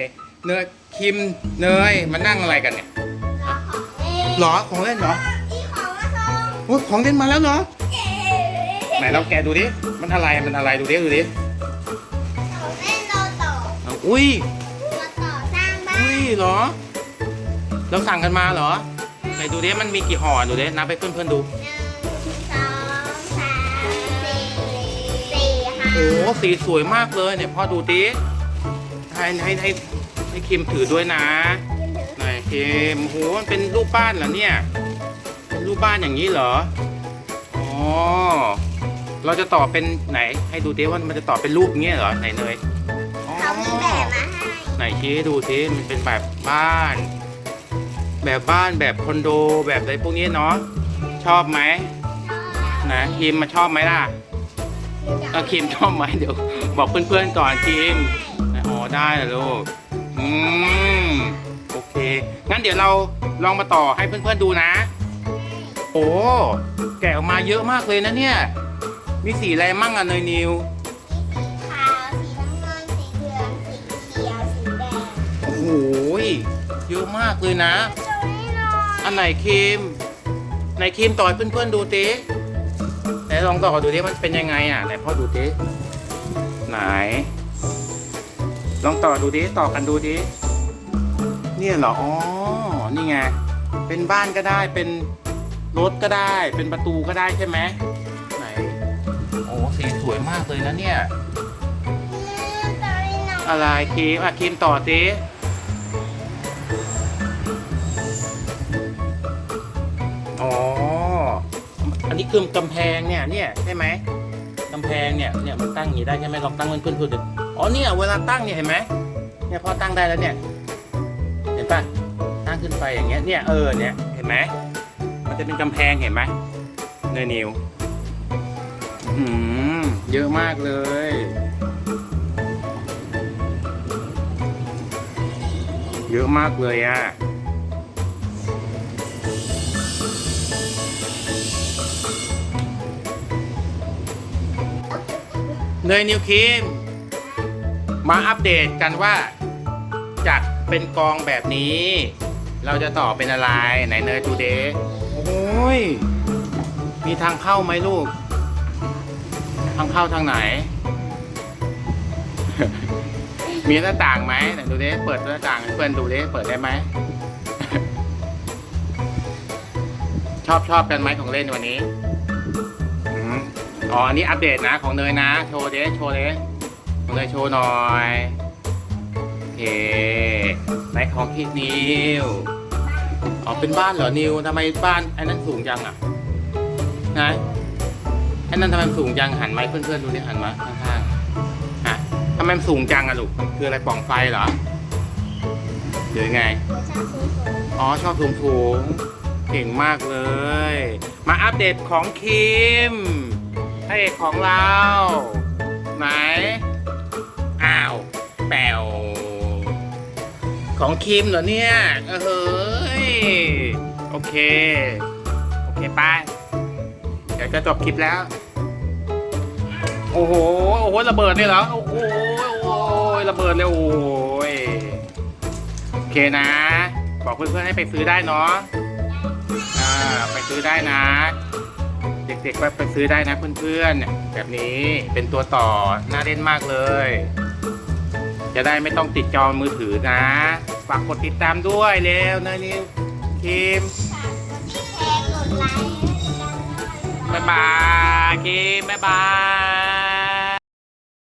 เนยคิมเนยมานั่งอะไรกันเนี่ยรอของเล่นหรอของเล่นเหรอนี่ของมาส่งโอ้ยของเล่นมาแล้วเหรอเย้ไหนเราแกะดูดิมันอะไรมันอะไรดูดิดูดิของเล่นโนโตะเอาอุ้ยโนโตะสร้างบ้านอุ้ยเหรอ เราสั่งกันมาเหรอไหนดูดิมันมีกี่ห่อดูดินับให้เพื่อนๆดูหนึ่งสองสามสี่สี่ห้าโอ้โหสีสวยมากเลยเนี่ยพ่อดูดิให้ให้ให้ ให้คิมถือด้วยนะยืนถือไหนคิมโอ้โหมันเป็นรูปบ้านเหรอเนี่ยเป็นรูปบ้านอย่างนี้เหรออ๋อเราจะต่อเป็นไหน ให้ดูดิว่ามันจะต่อเป็นรูปอย่างเงี้ยเหรอไหนเนยอ๋อเขามีแบบมาให้ไหนชี้ให้ดูสิมันเป็นแบบบ้าน แบบบ้านแบบคอนโดแบบอะไรพวกนี้เนาะชอบไหมนะคิมมาชอบไหมล่ะเออคิมชอบไหมเดี๋ยว บอกเพื่อนๆก่อนคิมอ๋อได้เหรอลูก อืมโอเค งั้นเดี๋ยวเราลองมาต่อให้เพื่อนๆดูนะ โอ้แกะออกมาเยอะมากเลยนะเนี่ย มีสีอะไรมั่งอะเนยนิวสีขาวสีน้ำเงินสีเหลืองสีเขียวสีแดงโอ้โหเยอะมากเลยนะตรงนี้หน่อยอันไหนครีมไหนครีมต่อให้เพื่อนๆดูติไหนลองต่อดูดิมันเป็นยังไงอะไหนพ่อดูดิไหน ลองต่อดูดิต่อกันดูดิเนี่ยเหรออ๋อนี่ไงเป็นบ้านก็ได้เป็นรถก็ได้ เป็นประตูก็ได้ใช่ไหมไหนโอ้สีสวยมากเลยนะเนี่ยตรงนี้หน่อะไรครีมอะครีมต่อสิอ๋อ อันนี้คือกำแพงเนี่ยเนี่ยใช่ไหมกำแพงเนี่ยเนี่ยมันตั้งอย่างนี้ได้ใช่ไหมลองตั้งเพื่อนๆดู อ๋อเนี่ยเวลาตั้งเนี่ยเห็นไหมเนี่ยพอตั้งได้แล้วเนี่ย เห็นปะตั้งขึ้นไปอย่างเงี้ย เนี่ยเออเนี่ยเห็นไหมมันจะเป็นกำแพงเห็นไหมเนยนิวอืมเยอะมากเลยเยอะมากเลยอะ เนยนิวคิม มาอัปเดตกันว่าจากเป็นกองแบบนี้ เราจะต่อเป็นอะไรไหนเนยทูเดย์โอ้ย มีทางเข้าไหมลูก ทางเข้าทางไหน มีหน้าต่างไหมไหนดูเดิเปิดหน้าต่างให้เพื่อนดูเดิเปิดได้ไหม ชอบชอบกันไหมของเล่นวันนี้ อ๋อ อันนี้อัปเดตนะของเนยนะ โชว์เด้โชว์เด้ ของเนยโชว์หน่อย โอเคไหนของคิดนิวอ๋อเป็นบ้านเหรอนิวทำไมบ้านไอ้นั่นสูงจังอะนะไอ้นั่นทำไมมันสูงจังหันไหมเพื่อนๆดูดิหันมาข้างๆฮะทำไมมันสูงจังอะลูกคืออะไรปล่องไฟเหรอหรือไงอ๋อชอบสูงสูงๆเก่งมากเลย มาอัปเดตของคิมพระเอกของเรา ไหน อ้าว แปวของคิมเหรอเนี่ยเออเฮ้ย โอเค โอเคไป เดี๋ยวจะจบคลิปแล้ว โอ้โห โอ้โห ระเบิดเลยเหรอ โอ้โห โอ้ยระเบิดเลยโอ้ย โอเคนะ บอกเพื่อนๆให้ไปซื้อได้เนาะ อ่า ไปซื้อได้นะ เด็กๆไปซื้อได้นะเพื่อนๆเนี่ยแบบนี้ เป็นตัวต่อ น่าเล่นมากเลย จะได้ไม่ต้องติดจอมือถือนะ ฝากกดติดตามด้วยเร็วนะนิวคิมแชร์กดไลค์ให้กันด้วยบ๊ายบายคิมบ๊ายบาย